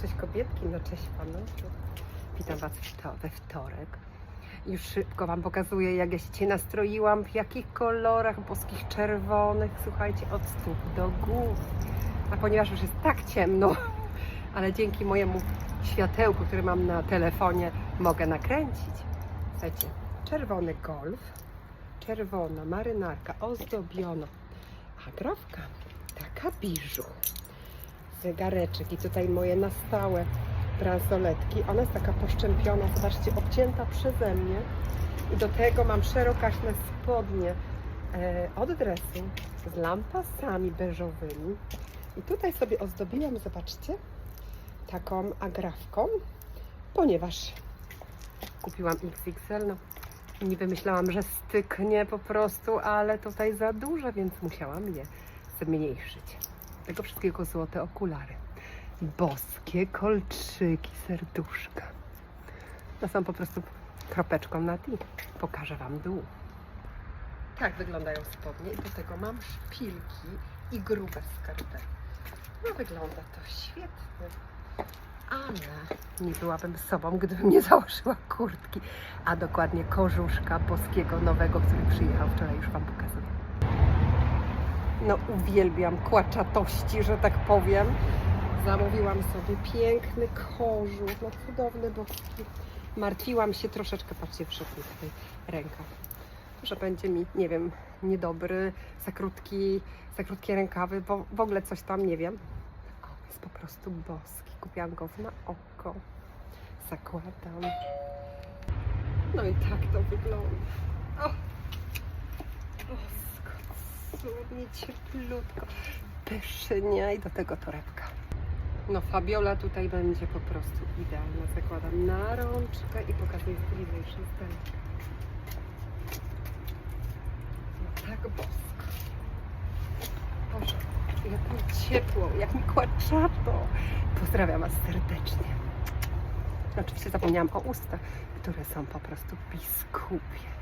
Cześć kobietki, no cześć panu. Witam Was we wtorek. Już szybko Wam pokazuję, jak ja się dzisiaj nastroiłam, w jakich kolorach boskich czerwonych, słuchajcie, od stóp do głów. A ponieważ już jest tak ciemno, ale dzięki mojemu światełku, które mam na telefonie, mogę nakręcić. Słuchajcie, czerwony golf, czerwona marynarka ozdobiona, a grafka taka biżu zegareczek i tutaj moje na stałe bransoletki. Ona jest taka poszczępiona, zobaczcie, obcięta przeze mnie. I do tego mam szerokaśne spodnie e, od dresu z lampasami beżowymi. I tutaj sobie ozdobiłam, zobaczcie, taką agrafką, ponieważ kupiłam XXL. No, niby myślałam, że styknie po prostu, ale tutaj za duże, więc musiałam je zmniejszyć tego wszystkiego złote okulary. Boskie kolczyki, serduszka. No są po prostu kropeczką na i pokażę Wam dół. Tak wyglądają spodnie i do tego mam szpilki i grube skarpety. No wygląda to świetnie. Ale nie byłabym sobą, gdybym nie założyła kurtki, a dokładnie kożuszka boskiego nowego, który przyjechał wczoraj, już Wam pokazuję no uwielbiam kłaczatości, że tak powiem. Zamówiłam sobie piękny kożuch, no cudowny boski. Martwiłam się troszeczkę, patrzcie, wszedł mi tutaj rękaw, że będzie mi, nie wiem, niedobry, za krótki, za krótkie rękawy, bo w ogóle coś tam, nie wiem. O, jest po prostu boski. Kupiłam go na oko. Zakładam. No i tak to wygląda. O! Bosko, cudnie, cieplutko, pysznie i do tego torebka. No Fabiola tutaj będzie po prostu idealna. Zakładam na rączkę i pokazuję z bliżej. No tak bosko. Boże, jak mi ciepło, jak mi kłaczato. Pozdrawiam Was serdecznie. Oczywiście zapomniałam o ustach, które są po prostu biskupie.